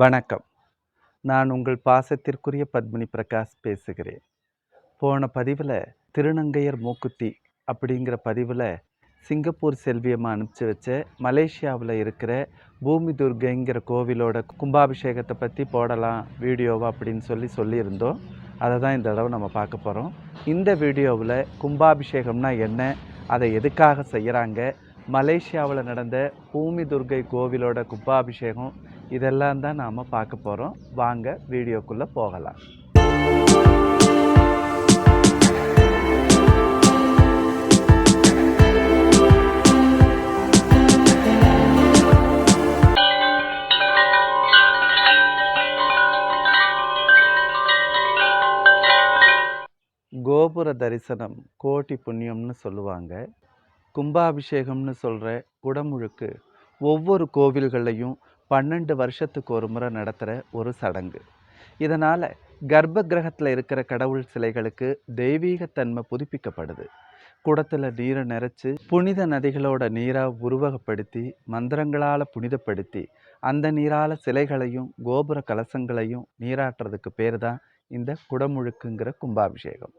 வணக்கம். நான் உங்கள் பாசத்திற்குரிய பத்மினி பிரகாஷ் பேசுகிறேன். போன பதிவில் திருநங்கையர் மூக்குத்தி அப்படிங்கிற பதிவில் சிங்கப்பூர் செல்வியம்மா அனுப்பிச்சி வச்ச மலேசியாவில் இருக்கிற பூமி துர்க்கைங்கிற கோவிலோட கும்பாபிஷேகத்தை பற்றி போடலாம் வீடியோவா அப்படின்னு சொல்லி சொல்லியிருந்தோம். அதை தான் இந்த தடவை நம்ம பார்க்க போகிறோம் இந்த வீடியோவில் கும்பாபிஷேகம்னா என்ன அதை எதுக்காக செய்கிறாங்க மலேசியாவில் நடந்த பூமி துர்க்கை கோவிலோட கும்பாபிஷேகம் இதெல்லாம் தான் நாம் பார்க்க போகிறோம் வாங்க வீடியோக்குள்ளே போகலாம். கோபுர தரிசனம் கோட்டி புண்ணியம்னு சொல்லுவாங்க. கும்பாபிஷேகம்னு சொல்கிற குடமுழுக்கு ஒவ்வொரு கோவில்கள்லையும் பன்னெண்டு வருஷத்துக்கு ஒரு முறை நடத்துகிற ஒரு சடங்கு. இதனால் கர்ப்ப கிரகத்தில் இருக்கிற கடவுள் சிலைகளுக்கு தெய்வீகத்தன்மை புதுப்பிக்கப்படுது. குடத்தில் நீரை நிறச்சி புனித நதிகளோட நீராக உருவகப்படுத்தி மந்திரங்களால் புனிதப்படுத்தி அந்த நீரால் சிலைகளையும் கோபுர கலசங்களையும் நீராட்டுறதுக்கு பேர் தான் இந்த குடமுழுக்குங்கிற கும்பாபிஷேகம்.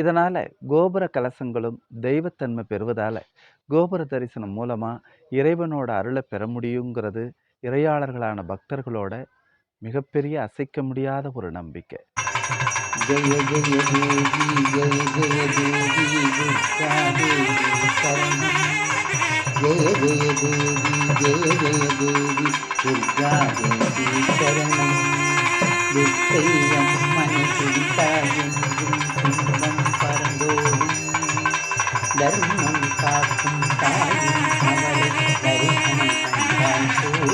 இதனால் கோபுர கலசங்களும் தெய்வத்தன்மை பெறுவதால் கோபுர தரிசனம் மூலமாக இறைவனோட அருளை பெற முடியுங்கிறது இறையாளர்களான பக்தர்களோட மிகப்பெரிய அசைக்க முடியாத ஒரு நம்பிக்கை. ஜெய ஜெய தேவி ஜெய ஜெய தேவி துர்கா தேவி சரணம் ஜெய ஜெய தேவி ஜெய ஜெய தேவி துர்கா தேவி சரணம் துன்பம்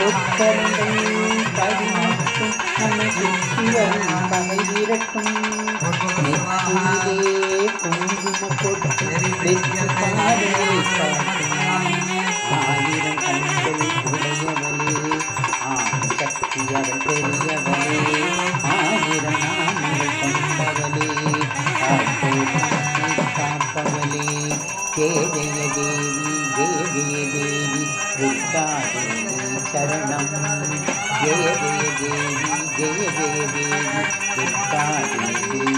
பொற்கரங்கள் பதினெட்டும் நம்மை சுற்றி வரும் பகை விரட்டும் நெற்றியிலே குங்கும கொட்டு வெற்றி ஆயிரம் ஜெய ஜெய தேவி ஜெய ஜெய தேவி துர்கா தேவி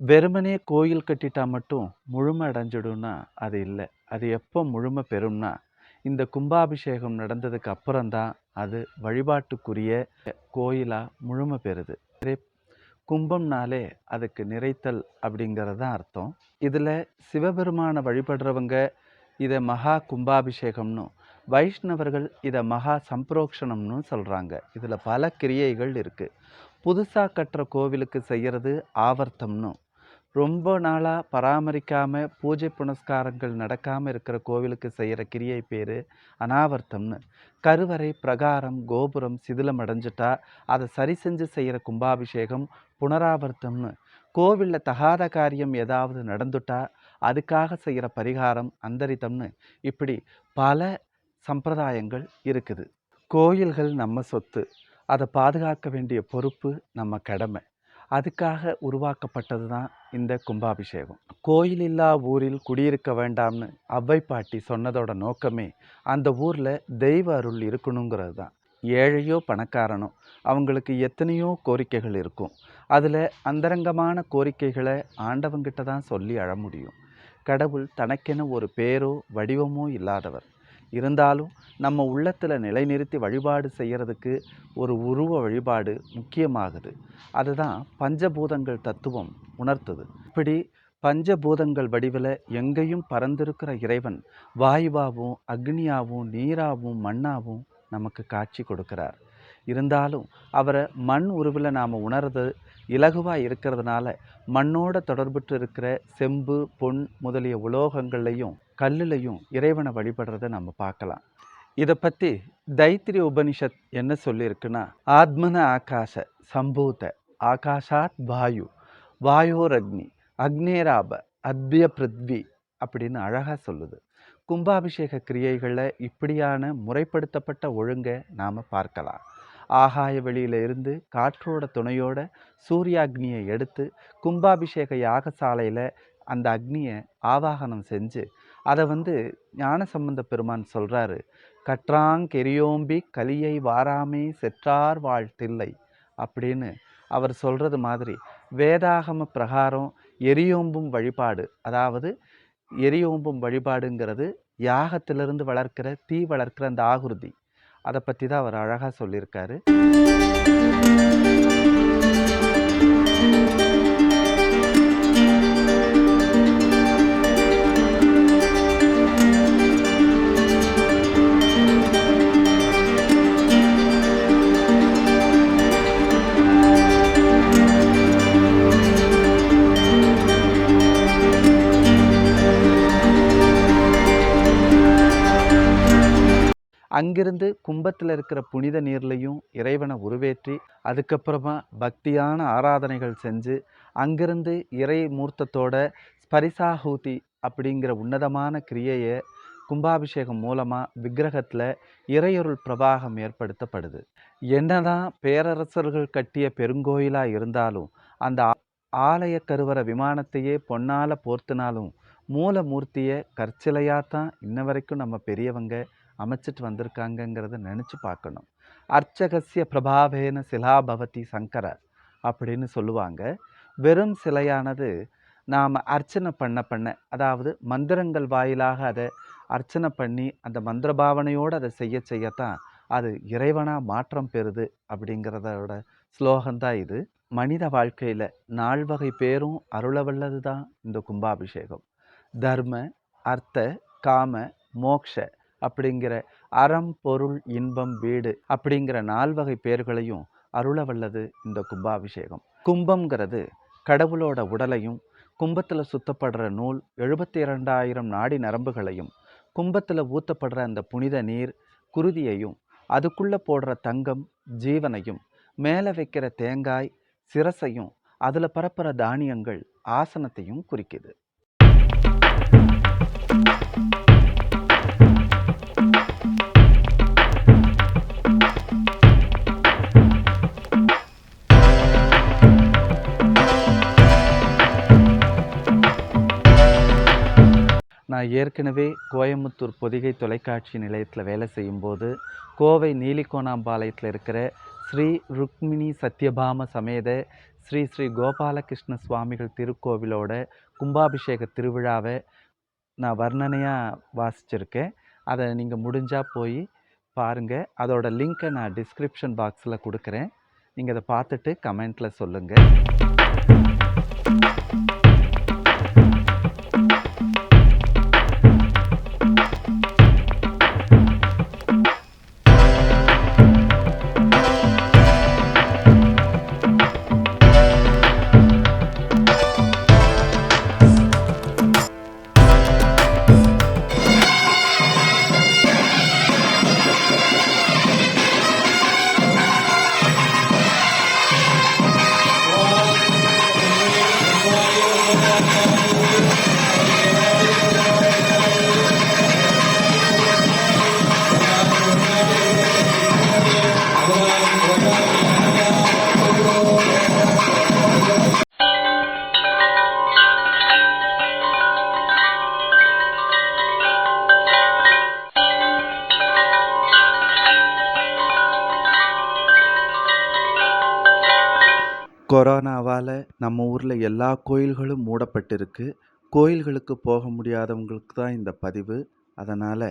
வெறுமனே கோயில் கட்டிட்டா மட்டும் முழுமை அடைஞ்சிடும்னா அது இல்லை. அது எப்போ முழுமை பெறும்னா இந்த கும்பாபிஷேகம் நடந்ததுக்கு அப்புறம்தான் அது வழிபாட்டுக்குரிய கோயிலாக முழுமை பெறுது. கும்பம்னாலே அதுக்கு நிறைத்தல் அப்படிங்கிறது தான் அர்த்தம். இதில் சிவபெருமானை வழிபடுறவங்க இதை மகா கும்பாபிஷேகம்னு வைஷ்ணவர்கள் இதை மகா சம்பரோக்ஷணம்னு சொல்கிறாங்க இதில் பல கிரியைகள் இருக்குது புதுசாக கட்டுற கோவிலுக்கு செய்கிறது ஆவர்த்தம்னு. ரொம்ப நாளாக பராமரிக்காமல் பூஜை புனஸ்காரங்கள் நடக்காமல் இருக்கிற கோவிலுக்கு செய்கிற கிரியை பேர் அனாவர்த்தம்னு. கருவறை பிரகாரம் கோபுரம் சிதிலம் அடைஞ்சிட்டா அதை சரி செஞ்சு செய்கிற கும்பாபிஷேகம் புனராவர்த்தம்னு. கோவிலில் தகாத காரியம் ஏதாவது நடந்துட்டா அதுக்காக செய்கிற பரிகாரம் அந்தரித்தம்னு. இப்படி பல சம்பிரதாயங்கள் இருக்குது. கோயில்கள் நம்ம சொத்து. அதை பாதுகாக்க வேண்டிய பொறுப்பு நம்ம கடமை. அதுக்காக உருவாக்கப்பட்டது தான் இந்த கும்பாபிஷேகம். கோயில் இல்லா ஊரில் குடியிருக்க வேண்டாம்னு அவ்வை பாட்டி சொன்னதோட நோக்கமே அந்த ஊரில் தெய்வ அருள் இருக்கணுங்கிறது தான். ஏழையோ பணக்காரனோ அவங்களுக்கு எத்தனையோ கோரிக்கைகள் இருக்கும். அதில் அந்தரங்கமான கோரிக்கைகளை ஆண்டவங்கிட்ட தான் சொல்லி அழ முடியும். கடவுள் தனக்கென ஒரு பேரோ வடிவமோ இல்லாதவர். இருந்தாலும் நம்ம உள்ளத்தில் நிலைநிறுத்தி வழிபாடு செய்கிறதுக்கு ஒரு உருவ வழிபாடு முக்கியமாகுது. அதுதான் பஞ்சபூதங்கள் தத்துவம் உணர்த்துது. இப்படி பஞ்சபூதங்கள் வடிவில் எங்கேயும் பறந்திருக்கிற இறைவன் வாயுவாகவும் அக்னியாகவும் நீராகவும் மண்ணாகவும் நமக்கு காட்சி கொடுக்கிறார். இருந்தாலும் அவரை மண் உருவில் நாம் உணர்றது இலகுவாக இருக்கிறதுனால மண்ணோட தொடர்புற்று இருக்கிற செம்பு பொன் முதலிய உலோகங்கள்லையும் கல்லுலையும் இறைவனை வழிபடுறத நம்ம பார்க்கலாம். இதை பற்றி தைத்திரி உபனிஷத் என்ன சொல்லியிருக்குன்னா ஆத்மன ஆகாச சம்பூத ஆகாஷாத் வாயு வாயோர் அக்னி அக்னேராப அத்விய பிருத்வி அப்படின்னு அழகாக சொல்லுது. கும்பாபிஷேக கிரியைகளில் இப்படியான முறைப்படுத்தப்பட்ட ஒழுங்கை நாம் பார்க்கலாம். ஆகாய வெளியில இருந்து காற்றோட துணையோட சூரியாக்னியை எடுத்து கும்பாபிஷேக யாகசாலையில் அந்த அக்னியை ஆவாகனம் செஞ்சு அதை வந்து ஞானசம்பந்த பெருமான் சொல்கிறாரு கற்றாங் கெரியோம்பி கலியை வாராமே செற்றார் வாழ்த்தில்லை அப்படின்னு அவர் சொல்கிறது மாதிரி வேதாகம பிரகாரம் எரியோம்பும் வழிபாடு அதாவது எரியோம்பும் வழிபாடுங்கிறது யாகத்திலிருந்து வளர்க்கிற தீ வளர்க்கிற அந்த ஆகுருதி. அதை பற்றி தான் அவர் அழகாக சொல்லியிருக்காரு. அங்கிருந்து கும்பத்தில் இருக்கிற புனித நீர்லையும் இறைவனை உருவேற்றி அதுக்கப்புறமா பக்தியான ஆராதனைகள் செஞ்சு அங்கிருந்து இறை மூர்த்தத்தோட ஸ்பரிசாஹூதி அப்படிங்கிற உன்னதமான கிரியையை கும்பாபிஷேகம் மூலமாக விக்கிரகத்தில் இறையொருள் பிரவாகம் ஏற்படுத்தப்படுது. என்னதான் பேரரசர்கள் கட்டிய பெருங்கோயிலாக இருந்தாலும் அந்த ஆலய கருவற விமானத்தையே பொன்னால போர்த்தினாலும் மூலமூர்த்தியை கற்சிலையாக தான் இன்ன வரைக்கும் நம்ம பெரியவங்க அமைச்சிட்டு வந்திருக்காங்கங்கிறத நினச்சி பார்க்கணும். அர்ச்சகசிய பிரபாவேன சிலா பவதி சங்கர அப்படின்னு சொல்லுவாங்க. வெறும் சிலையானது நாம் அர்ச்சனை பண்ண பண்ண அதாவது மந்திரங்கள் வாயிலாக அதை அர்ச்சனை பண்ணி அந்த மந்திர பாவனையோடு அதை செய்ய செய்யத்தான் அது இறைவனாக மாற்றம் பெறுது அப்படிங்கிறதோட ஸ்லோகம்தான் இது. மனித வாழ்க்கையில் நால்வகை பேரும் அருளவல்லது தான் இந்த கும்பாபிஷேகம். தர்ம அர்த்த காம மோக்ஷ அப்படிங்கிற அறம் பொருள் இன்பம் வீடு அப்படிங்கிற நால்வகை பேர்களையும் அருளவல்லது இந்த கும்பாபிஷேகம். கும்பம்ங்கிறது கடவுளோட உடலையும் கும்பத்தில் சுத்தப்படுற நூல் எழுபத்தி இரண்டாயிரம் நாடி நரம்புகளையும் கும்பத்தில் ஊற்றப்படுற அந்த புனித நீர் குருதியையும் அதுக்குள்ளே போடுற தங்கம் ஜீவனையும் மேலே வைக்கிற தேங்காய் சிரசையும் அதில் பரப்புகிற தானியங்கள் ஆசனத்தையும் குறிக்குது. நான் ஏற்கனவே கோயம்புத்தூர் பொதிகை தொலைக்காட்சி நிலையத்தில் வேலை செய்யும்போது கோவை நீலிகோணாம்பாளையத்தில் இருக்கிற ஸ்ரீ ருக்மிணி சத்யபாம சமேத ஸ்ரீ ஸ்ரீ கோபாலகிருஷ்ண சுவாமிகள் திருக்கோவிலோட கும்பாபிஷேக திருவிழாவை நான் வர்ணனையாக வாசிச்சிருக்கேன். அதை நீங்கள் முடிஞ்சால் போய் பாருங்கள் அதோட லிங்க்கை நான் டிஸ்கிரிப்ஷன் பாக்ஸில் கொடுக்குறேன். நீங்கள் அதை பார்த்துட்டு கமெண்ட்டில் சொல்லுங்கள் கொரோனாவால் நம்ம ஊரில் எல்லா கோயில்களும் மூடப்பட்டிருக்கு. கோயில்களுக்கு போக முடியாதவங்களுக்கு தான் இந்த பதிவு. அதனால்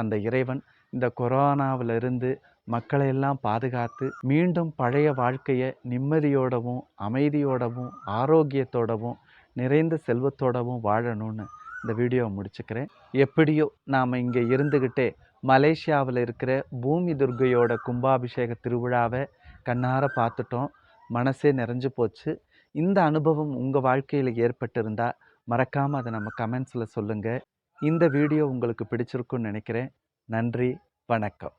அந்த இறைவன் இந்த கொரோனாவிலிருந்து மக்களை எல்லாம் பாதுகாத்து மீண்டும் பழைய வாழ்க்கையை நிம்மதியோடவும் அமைதியோடவும் ஆரோக்கியத்தோடவும் நிறைந்த செல்வத்தோடவும் வாழணும்னு இந்த வீடியோவை முடிச்சுக்கிறேன். எப்படியோ நாம் இங்கே இருந்துக்கிட்டே மலேசியாவில் இருக்கிற பூமி துர்க்கையோட கும்பாபிஷேக திருவிழாவை கண்ணார பார்த்துட்டோம். மனசே நிறைஞ்சு போச்சு. இந்த அனுபவம் உங்கள் வாழ்க்கையில் ஏற்பட்டிருந்தால் மறக்காமல் அதை நம்ம கமெண்ட்ஸில் சொல்லுங்கள் இந்த வீடியோ உங்களுக்கு பிடிச்சிருக்குன்னு நினைக்கிறேன். நன்றி வணக்கம்.